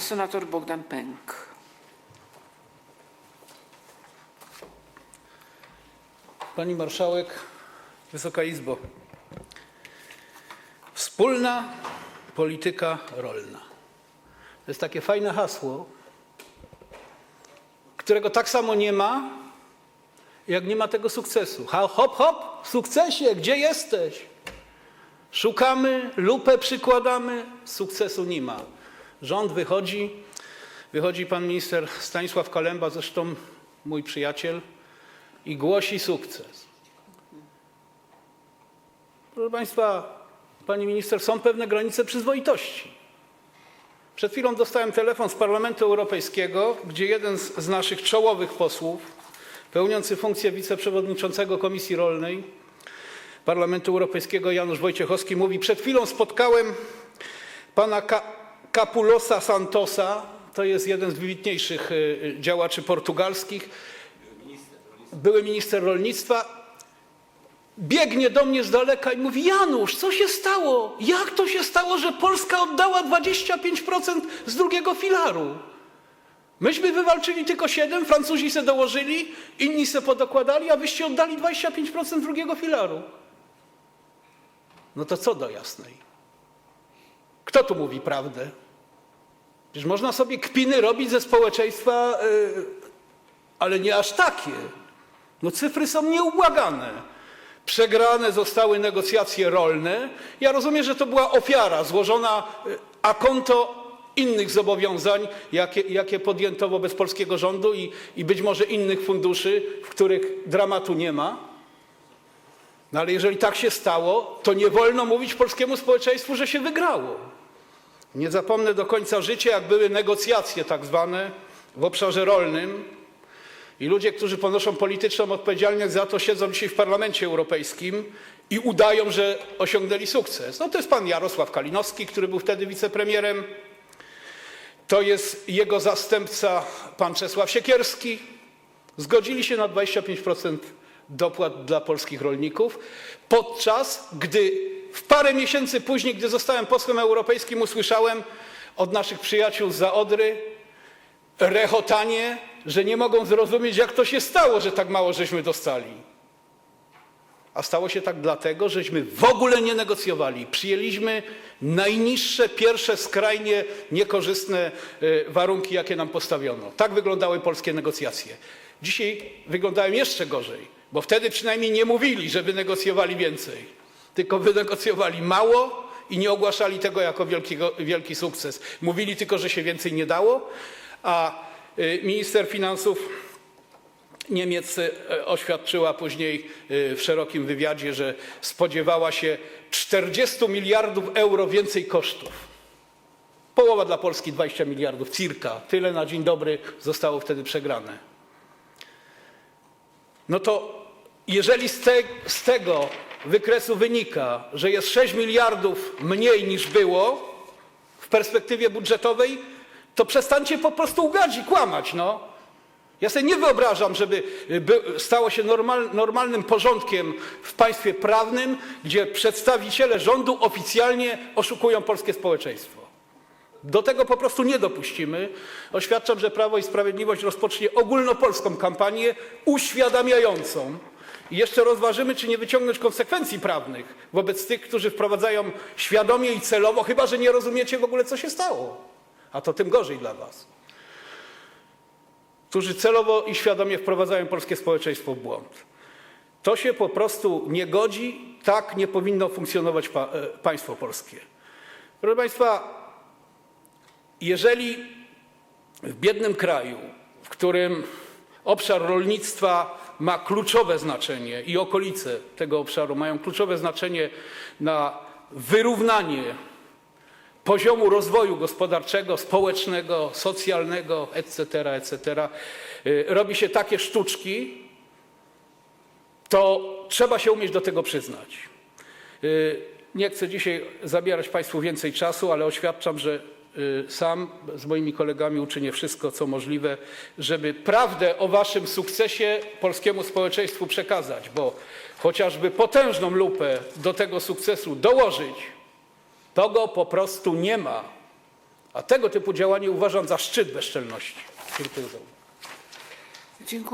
Senator Bogdan Pęk. Pani Marszałek, Wysoka Izbo. Wspólna polityka rolna. To jest takie fajne hasło, którego tak samo nie ma, jak nie ma tego sukcesu. Ha, hop, hop, sukcesie, gdzie jesteś? Szukamy, lupę przykładamy, sukcesu nie ma. Rząd wychodzi, wychodzi pan minister Stanisław Kalemba, zresztą mój przyjaciel, i głosi sukces. Proszę Państwa, Pani Minister, są pewne granice przyzwoitości. Przed chwilą dostałem telefon z Parlamentu Europejskiego, gdzie jeden z, naszych czołowych posłów, pełniący funkcję wiceprzewodniczącego Komisji Rolnej Parlamentu Europejskiego, Janusz Wojciechowski, mówi: Przed chwilą spotkałem pana Ka Capulosa Santosa, to jest jeden z wybitniejszych y, y, działaczy portugalskich, były minister rolnictwa, biegnie do mnie z daleka i mówi: Janusz, co się stało? Jak to się stało, że Polska oddała 25% z drugiego filaru? Myśmy wywalczyli tylko 7, Francuzi se dołożyli, inni se podokładali, a wyście oddali 25% drugiego filaru. No to co do jasnej? Kto tu mówi prawdę? Przecież można sobie kpiny robić ze społeczeństwa, yy, ale nie aż takie. No cyfry są nieubłagane. Przegrane zostały negocjacje rolne. Ja rozumiem, że to była ofiara złożona y, a konto innych zobowiązań, jakie, jakie podjęto wobec polskiego rządu i, i być może innych funduszy, w których dramatu nie ma. No ale jeżeli tak się stało, to nie wolno mówić polskiemu społeczeństwu, że się wygrało. Nie zapomnę do końca życia, jak były negocjacje tak zwane w obszarze rolnym, i ludzie, którzy ponoszą polityczną odpowiedzialność za to, siedzą dzisiaj w Parlamencie Europejskim i udają, że osiągnęli sukces. No to jest pan Jarosław Kalinowski, który był wtedy wicepremierem. To jest jego zastępca, pan Czesław Siekierski. Zgodzili się na 25% dopłat dla polskich rolników, podczas gdy w parę miesięcy później, gdy zostałem posłem europejskim, usłyszałem od naszych przyjaciół z Odry rechotanie, że nie mogą zrozumieć, jak to się stało, że tak mało żeśmy dostali. A stało się tak dlatego, żeśmy w ogóle nie negocjowali. Przyjęliśmy najniższe, pierwsze, skrajnie niekorzystne y, warunki, jakie nam postawiono. Tak wyglądały polskie negocjacje. Dzisiaj wyglądają jeszcze gorzej, bo wtedy przynajmniej nie mówili, że wynegocjowali więcej, tylko wynegocjowali mało i nie ogłaszali tego jako wielkiego, wielki sukces. Mówili tylko, że się więcej nie dało, a y, minister finansów Niemiec y, oświadczyła później y, w szerokim wywiadzie, że spodziewała się 40 miliardów euro więcej kosztów. Połowa dla Polski 20 miliardów, circa. Tyle na dzień dobry zostało wtedy przegrane. No to jeżeli z, te, z tego wykresu wynika, że jest 6 miliardów mniej niż było w perspektywie budżetowej, to przestańcie po prostu ugać i kłamać, no. Ja sobie nie wyobrażam, żeby by stało się normal, normalnym porządkiem w państwie prawnym, gdzie przedstawiciele rządu oficjalnie oszukują polskie społeczeństwo. Do tego po prostu nie dopuścimy. Oświadczam, że Prawo i Sprawiedliwość rozpocznie ogólnopolską kampanię uświadamiającą. I jeszcze rozważymy, czy nie wyciągnąć konsekwencji prawnych wobec tych, którzy wprowadzają świadomie i celowo, chyba że nie rozumiecie w ogóle, co się stało. A to tym gorzej dla Was. Którzy celowo i świadomie wprowadzają polskie społeczeństwo w błąd. To się po prostu nie godzi, tak nie powinno funkcjonować pa, e, państwo polskie. Proszę Państwa, jeżeli w biednym kraju, w którym obszar rolnictwa ma kluczowe znaczenie i okolice tego obszaru mają kluczowe znaczenie na wyrównanie poziomu rozwoju gospodarczego, społecznego, socjalnego, etc., etc., y, robi się takie sztuczki, to trzeba się umieć do tego przyznać. Y, Nie chcę dzisiaj zabierać Państwu więcej czasu, ale oświadczam, że sam z moimi kolegami uczynię wszystko, co możliwe, żeby prawdę o Waszym sukcesie polskiemu społeczeństwu przekazać, bo chociażby potężną lupę do tego sukcesu dołożyć, to go po prostu nie ma. A tego typu działanie uważam za szczyt bezczelności. Dziękuję za uwagę. Dziękuję.